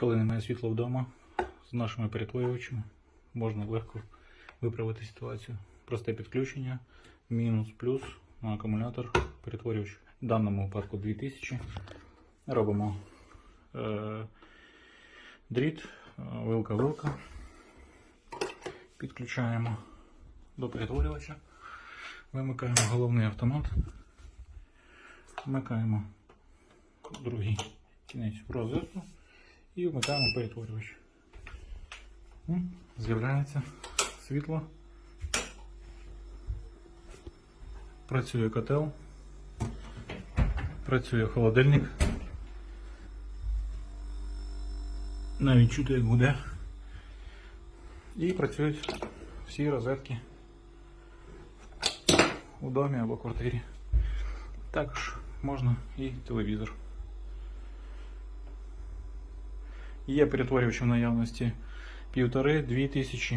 Коли немає світла вдома, з нашими перетворювачами можна легко виправити ситуацію. Просте підключення, мінус, плюс акумулятор, перетворювач. В даному випадку 2000. Робимо е, дріт, е, вилка-вилка. Підключаємо до перетворювача. Вимикаємо головний автомат. Вмикаємо другий кінець розетку і вмикаємо перетворювач. М, З'являється світло. Працює котел. Працює холодильник. Навіть чути, як гуде. І працюють всі розетки у домі або квартирі. Також можна і телевізор. Є перетворювач наявності півтори-дві тисячі